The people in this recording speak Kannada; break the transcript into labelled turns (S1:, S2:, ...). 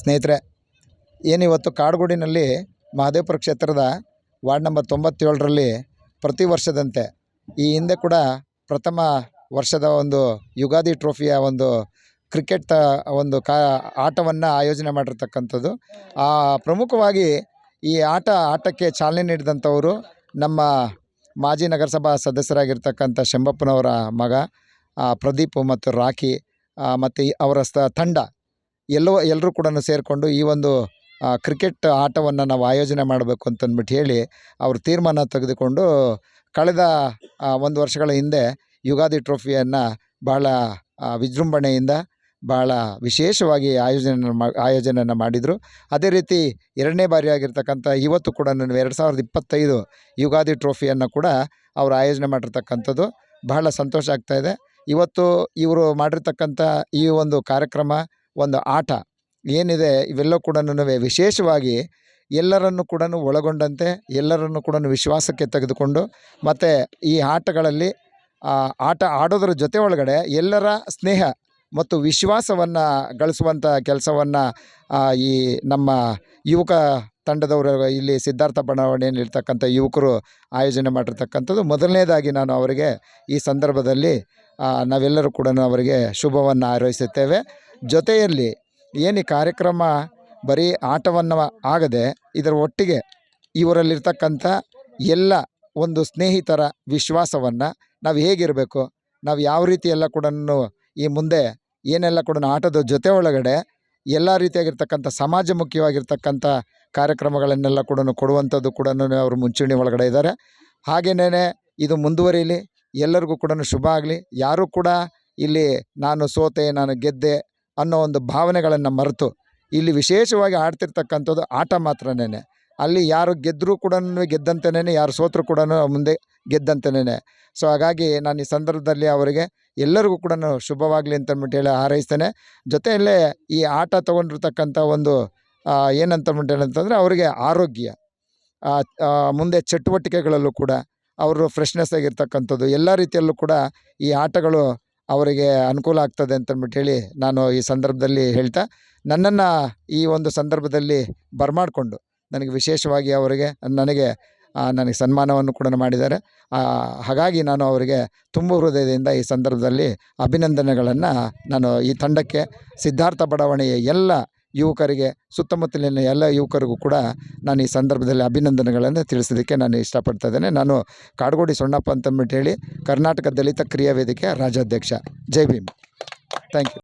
S1: ಸ್ನೇಹಿತರೆ, ಏನಿವತ್ತು ಕಾಡುಗೋಡಿನಲ್ಲಿ ಮಹದೇವಪುರ ಕ್ಷೇತ್ರದ ವಾರ್ಡ್ ನಂಬರ್ ತೊಂಬತ್ತೇಳರಲ್ಲಿ ಪ್ರತಿ ವರ್ಷದಂತೆ ಈ ಹಿಂದೆ ಕೂಡ ಪ್ರಥಮ ವರ್ಷದ ಒಂದು ಯುಗಾದಿ ಟ್ರೋಫಿಯ ಒಂದು ಕ್ರಿಕೆಟ್ ಒಂದು ಕಾ ಆಟವನ್ನು ಆಯೋಜನೆ ಮಾಡಿರ್ತಕ್ಕಂಥದ್ದು. ಆ ಪ್ರಮುಖವಾಗಿ ಈ ಆಟ, ಆಟಕ್ಕೆ ಚಾಲನೆ ನೀಡಿದಂಥವರು ನಮ್ಮ ಮಾಜಿ ನಗರಸಭಾ ಸದಸ್ಯರಾಗಿರ್ತಕ್ಕಂಥ ಶಂಬಪ್ಪನವರ ಮಗ ಪ್ರದೀಪ್ ಮತ್ತು ರಾಕಿ ಮತ್ತು ಅವರ ಸ ತಂಡ. ಎಲ್ಲೋ ಎಲ್ಲರೂ ಕೂಡ ಸೇರಿಕೊಂಡು ಈ ಒಂದು ಕ್ರಿಕೆಟ್ ಆಟವನ್ನು ನಾವು ಆಯೋಜನೆ ಮಾಡಬೇಕು ಅಂತಂದ್ಬಿಟ್ಟು ಹೇಳಿ ಅವರು ತೀರ್ಮಾನ ತೆಗೆದುಕೊಂಡು ಕಳೆದ ಒಂದು ವರ್ಷಗಳ ಹಿಂದೆ ಯುಗಾದಿ ಟ್ರೋಫಿಯನ್ನು ಭಾಳ ವಿಜೃಂಭಣೆಯಿಂದ ಭಾಳ ವಿಶೇಷವಾಗಿ ಆಯೋಜನೆ ಆಯೋಜನೆಯನ್ನು ಮಾಡಿದರು. ಅದೇ ರೀತಿ ಎರಡನೇ ಬಾರಿ ಆಗಿರ್ತಕ್ಕಂಥ ಇವತ್ತು ಕೂಡ ಎರಡು ಸಾವಿರದ ಇಪ್ಪತ್ತೈದು ಯುಗಾದಿ ಟ್ರೋಫಿಯನ್ನು ಕೂಡ ಅವರು ಆಯೋಜನೆ ಮಾಡಿರ್ತಕ್ಕಂಥದ್ದು ಬಹಳ ಸಂತೋಷ ಆಗ್ತಾಯಿದೆ ಇವತ್ತು ಇವರು ಮಾಡಿರ್ತಕ್ಕಂಥ ಈ ಒಂದು ಕಾರ್ಯಕ್ರಮ ಒಂದು ಆಟ. ಏನಿದೆ ಇವೆಲ್ಲ ಕೂಡ ವಿಶೇಷವಾಗಿ ಎಲ್ಲರನ್ನು ಕೂಡ ಒಳಗೊಂಡಂತೆ, ಎಲ್ಲರನ್ನು ಕೂಡ ವಿಶ್ವಾಸಕ್ಕೆ ತೆಗೆದುಕೊಂಡು, ಮತ್ತು ಈ ಆಟಗಳಲ್ಲಿ ಆಟ ಆಡೋದ್ರ ಜೊತೆ ಒಳಗಡೆ ಎಲ್ಲರ ಸ್ನೇಹ ಮತ್ತು ವಿಶ್ವಾಸವನ್ನು ಗಳಿಸುವಂಥ ಕೆಲಸವನ್ನು ಈ ನಮ್ಮ ಯುವಕ ತಂಡದವರು, ಇಲ್ಲಿ ಸಿದ್ಧಾರ್ಥ ಬಡಾವಣೆಯಲ್ಲಿರ್ತಕ್ಕಂಥ ಯುವಕರು ಆಯೋಜನೆ ಮಾಡಿರ್ತಕ್ಕಂಥದ್ದು, ಮೊದಲನೇದಾಗಿ ನಾನು ಅವರಿಗೆ ಈ ಸಂದರ್ಭದಲ್ಲಿ ನಾವೆಲ್ಲರೂ ಕೂಡ ಅವರಿಗೆ ಶುಭವನ್ನು ಹಾರೈಸುತ್ತೇವೆ. ಜೊತೆಯಲ್ಲಿ ಏನು ಕಾರ್ಯಕ್ರಮ ಬರೀ ಆಟವನ್ನು ಆಗದೆ ಇದರ ಒಟ್ಟಿಗೆ ಇವರಲ್ಲಿರ್ತಕ್ಕಂಥ ಎಲ್ಲ ಒಂದು ಸ್ನೇಹಿತರ ವಿಶ್ವಾಸವನ್ನು ನಾವು ಹೇಗಿರಬೇಕು, ನಾವು ಯಾವ ರೀತಿ ಎಲ್ಲ ಕೂಡ ಈ ಮುಂದೆ ಏನೆಲ್ಲ ಕೂಡ ಆಟದ ಜೊತೆ ಒಳಗಡೆ ಎಲ್ಲ ರೀತಿಯಾಗಿರ್ತಕ್ಕಂಥ ಸಮಾಜಮುಖಿಯಾಗಿರ್ತಕ್ಕಂಥ ಕಾರ್ಯಕ್ರಮಗಳನ್ನೆಲ್ಲ ಕೂಡ ಕೊಡುವಂಥದ್ದು ಕೂಡ ಅವರು ಮುಂಚೂಣಿ ಒಳಗಡೆ ಇದ್ದಾರೆ. ಹಾಗೆಯೇ ಇದು ಮುಂದುವರಿಯಲಿ ಎಲ್ಲರಿಗೂ ಕೂಡ ಶುಭ ಆಗಲಿ, ಯಾರೂ ಕೂಡ ಇಲ್ಲಿ ನಾನು ಸೋತೆ, ನಾನು ಗೆದ್ದೆ ಅನ್ನೋ ಒಂದು ಭಾವನೆಗಳನ್ನು ಮರೆತು ಇಲ್ಲಿ ವಿಶೇಷವಾಗಿ ಆಡ್ತಿರ್ತಕ್ಕಂಥದ್ದು ಆಟ ಮಾತ್ರನೇ ಅಲ್ಲಿ ಯಾರು ಗೆದ್ದರೂ ಕೂಡ ಗೆದ್ದಂತೆಯೇ ಯಾರು ಸೋತರೂ ಕೂಡ ಮುಂದೆ ಗೆದ್ದಂತೆಯೇ ಸೊ ಹಾಗಾಗಿ ನಾನು ಈ ಸಂದರ್ಭದಲ್ಲಿ ಅವರಿಗೆ ಎಲ್ಲರಿಗೂ ಕೂಡ ಶುಭವಾಗಲಿ ಅಂತಂದ್ಬಿಟ್ಟು ಹೇಳಿ ಹಾರೈಸ್ತೇನೆ. ಜೊತೆಯಲ್ಲೇ ಈ ಆಟ ತೊಗೊಂಡಿರ್ತಕ್ಕಂಥ ಒಂದು ಏನಂತ ಏನಂತಂದ್ಬಿಟ್ಟು ಹೇಳಂತಂದರೆ ಅವರಿಗೆ ಆರೋಗ್ಯ ಮುಂದೆ ಚಟುವಟಿಕೆಗಳಲ್ಲೂ ಕೂಡ ಅವರು ಫ್ರೆಶ್ನೆಸ್ ಆಗಿರ್ತಕ್ಕಂಥದ್ದು, ಎಲ್ಲ ರೀತಿಯಲ್ಲೂ ಕೂಡ ಈ ಆಟಗಳು ಅವರಿಗೆ ಅನುಕೂಲ ಆಗ್ತದೆ ಅಂತಂದ್ಬಿಟ್ಟು ಹೇಳಿ ನಾನು ಈ ಸಂದರ್ಭದಲ್ಲಿ ಹೇಳ್ತಾ, ನನ್ನನ್ನು ಈ ಒಂದು ಸಂದರ್ಭದಲ್ಲಿ ಬರಮಾಡಿಕೊಂಡು ನನಗೆ ವಿಶೇಷವಾಗಿ ಅವರಿಗೆ ನನಗೆ ನನಗೆ ಸನ್ಮಾನವನ್ನು ಕೂಡ ಮಾಡಿದ್ದಾರೆ. ಹಾಗಾಗಿ ನಾನು ಅವರಿಗೆ ತುಂಬ ಹೃದಯದಿಂದ ಈ ಸಂದರ್ಭದಲ್ಲಿ ಅಭಿನಂದನೆಗಳನ್ನು ನಾನು ಈ ತಂಡಕ್ಕೆ ಸಿದ್ಧಾರ್ಥ ಬಡಾವಣೆಯ ಎಲ್ಲ ಯುವಕರಿಗೆ ಸುತ್ತಮುತ್ತಲಿನ ಎಲ್ಲ ಯುವಕರಿಗೂ ಕೂಡ ನಾನು ಈ ಸಂದರ್ಭದಲ್ಲಿ ಅಭಿನಂದನೆಗಳನ್ನು ತಿಳಿಸೋದಕ್ಕೆ ನಾನು ಇಷ್ಟಪಡ್ತಾ ಇದ್ದೇನೆ. ನಾನು ಕಾಡುಗೋಡಿ ಸೊಣ್ಣಪ್ಪ ಅಂತಂದ್ಬಿಟ್ಟು ಹೇಳಿ ಕರ್ನಾಟಕ ದಲಿತ ಕ್ರಿಯಾ ವೇದಿಕೆಯ ರಾಜ್ಯಾಧ್ಯಕ್ಷ. ಜೈ ಭೀಮ್. Thank you